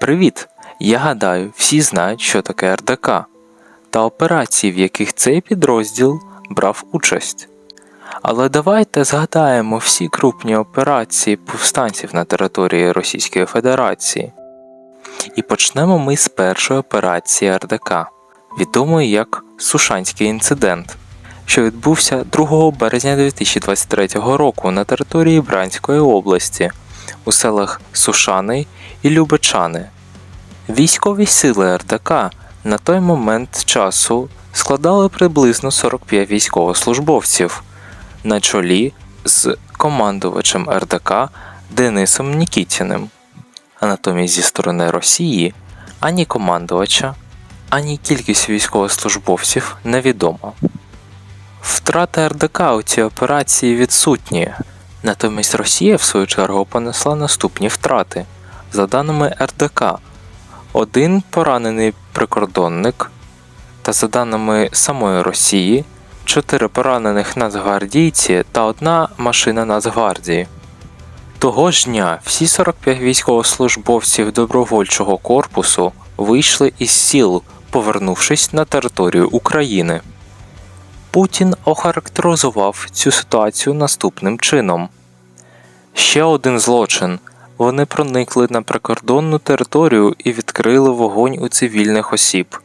Привіт! Я гадаю, всі знають, що таке РДК та операції, в яких цей підрозділ брав участь. Але давайте згадаємо всі крупні операції повстанців на території Російської Федерації. І почнемо ми з першої операції РДК, відомої як Сушанський інцидент, що відбувся 2 березня 2023 року на території Бранської області у селах Сушани і Любичани. Військові сили РДК на той момент часу складали приблизно 45 військовослужбовців на чолі з командувачем РДК Денисом Нікітіним. А натомість зі сторони Росії ані командувача, ані кількість військовослужбовців невідома. Втрати РДК у цій операції відсутні. Натомість Росія, в свою чергу, понесла наступні втрати. За даними РДК, один поранений прикордонник, та за даними самої Росії, чотири поранених нацгвардійці та одна машина Нацгвардії. Того ж дня всі 45 військовослужбовців добровольчого корпусу вийшли із сіл, повернувшись на територію України. Путін охарактеризував цю ситуацію наступним чином: ще один злочин. Вони проникли на прикордонну територію і відкрили вогонь у цивільних осіб.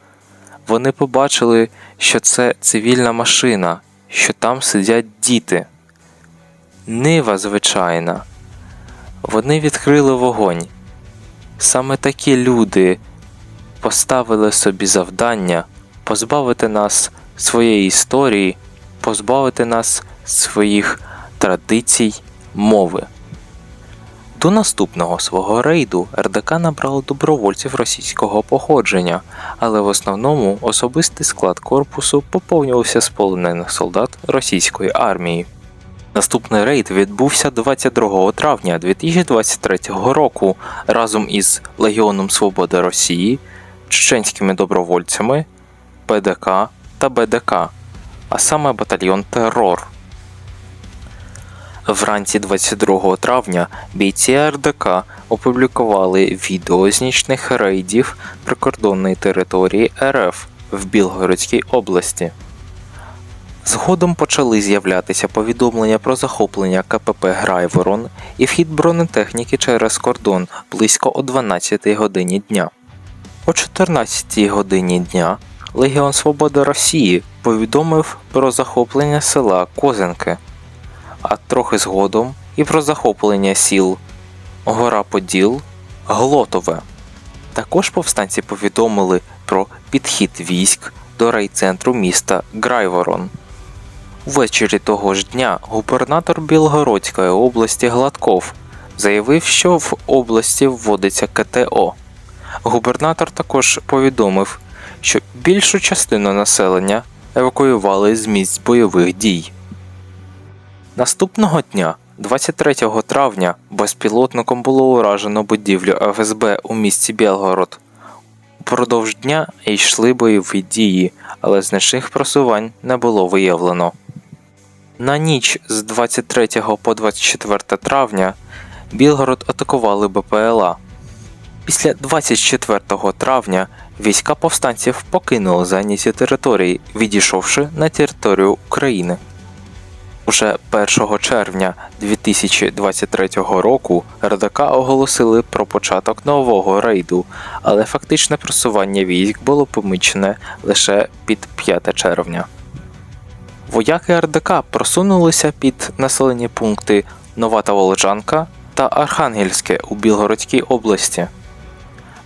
Вони побачили, що це цивільна машина, що там сидять діти. Нива звичайна. Вони відкрили вогонь. Саме такі люди поставили собі завдання позбавити нас своєї історії, позбавити нас своїх традицій, мови. До наступного свого рейду РДК набрало добровольців російського походження, але в основному особистий склад корпусу поповнювався з полонених солдат російської армії. Наступний рейд відбувся 22 травня 2023 року разом із Легіоном Свободи Росії, чеченськими добровольцями, ПДК та БДК, а саме батальйон Терор. Вранці 22 травня бійці РДК опублікували відео з нічних рейдів прикордонної території РФ в Білгородській області. Згодом почали з'являтися повідомлення про захоплення КПП Грайворон і вхід бронетехніки через кордон близько о 12 годині дня. О 14 годині дня Легіон Свободи Росії повідомив про захоплення села Козенки а трохи згодом і про захоплення сіл Гора Поділ, Глотове. Також повстанці повідомили про підхід військ до райцентру міста Грайворон. Ввечері того ж дня губернатор Білгородської області Гладков заявив, що в області вводиться КТО. Губернатор також повідомив, що більшу частину населення евакуювали з місць бойових дій. Наступного дня, 23 травня, безпілотником було уражено будівлю ФСБ у місті Білгород. Упродовж дня йшли бойові дії, але значних просувань не було виявлено. На ніч з 23 по 24 травня Білгород атакували БПЛА. Після 24 травня війська повстанців покинули зайняті території, відійшовши на територію України. Уже 1 червня 2023 року РДК оголосили про початок нового рейду, але фактичне просування військ було помічене лише під 5 червня. Вояки РДК просунулися під населені пункти Нова Таволжанка та Архангельське у Білгородській області.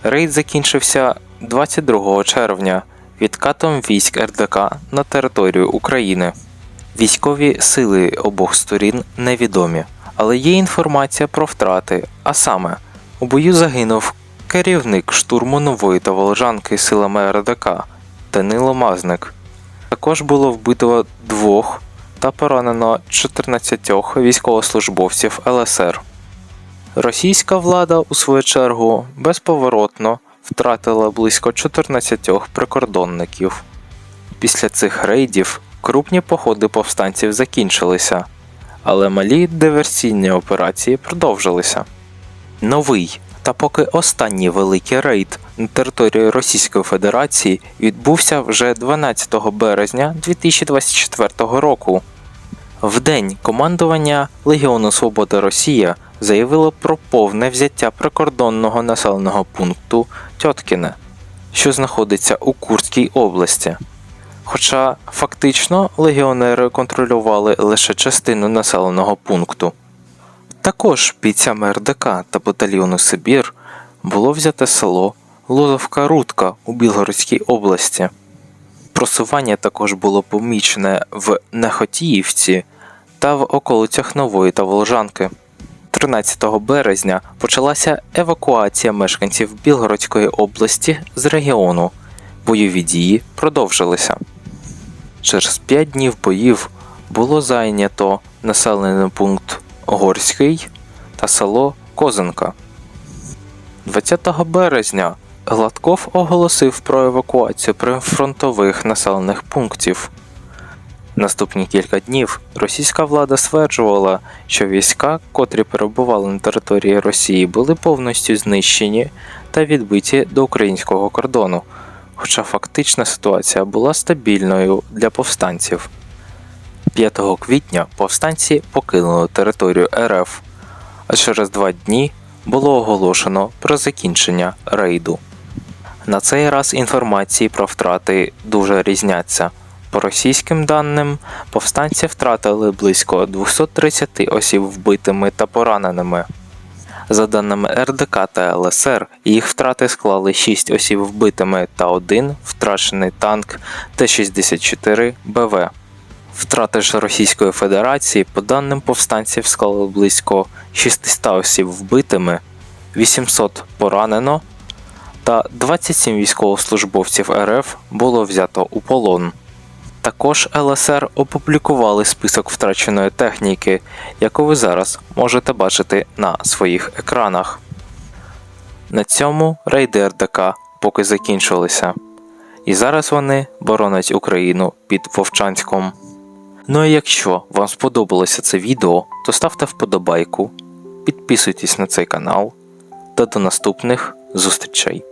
Рейд закінчився 22 червня відкатом військ РДК на територію України. Військові сили обох сторін невідомі, але є інформація про втрати. А саме, у бою загинув керівник штурму нової та волжанки силами РДК Данило Мазник. Також було вбито двох та поранено 14 військовослужбовців ЛСР. Російська влада, у свою чергу, безповоротно втратила близько 14 прикордонників. Після цих рейдів крупні походи повстанців закінчилися, але малі диверсійні операції продовжилися. Новий Та поки останній великий рейд на територію Російської Федерації відбувся вже 12 березня 2024 року. В день командування Легіону Свобода Росія заявило про повне взяття прикордонного населеного пункту Тьоткіне, що знаходиться у Курській області. Хоча фактично легіонери контролювали лише частину населеного пункту. Також бійцями РДК та батальйону Сибір було взяте село Лозовка Рудка у Білгородській області. Просування також було помічене в Нехотіївці та в околицях Нової та Волжанки. 13 березня почалася евакуація мешканців Білгородської області з регіону. Бойові дії продовжилися. Через 5 днів боїв було зайнято населений пункт Горський та село Козинка. 20 березня Гладков оголосив про евакуацію прифронтових населених пунктів. Наступні кілька днів російська влада стверджувала, що війська, котрі перебували на території Росії, були повністю знищені та відбиті до українського кордону, хоча фактична ситуація була стабільною для повстанців. 5 квітня повстанці покинули територію РФ, а через два дні було оголошено про закінчення рейду. На цей раз інформації про втрати дуже різняться. По російським даним, повстанці втратили близько 230 осіб вбитими та пораненими. За даними РДК та ЛСР, їх втрати склали 6 осіб вбитими та один втрачений танк Т-64 БВ. Втрати ж Російської Федерації, по даним повстанців, склали близько 600 осіб вбитими, 800 поранено та 27 військовослужбовців РФ було взято у полон. Також ЛСР опублікували список втраченої техніки, яку ви зараз можете бачити на своїх екранах. На цьому рейди РДК поки закінчилися, і зараз вони боронять Україну під Вовчанськом. Ну і якщо вам сподобалося це відео, то ставте вподобайку, підписуйтесь на цей канал та до наступних зустрічей.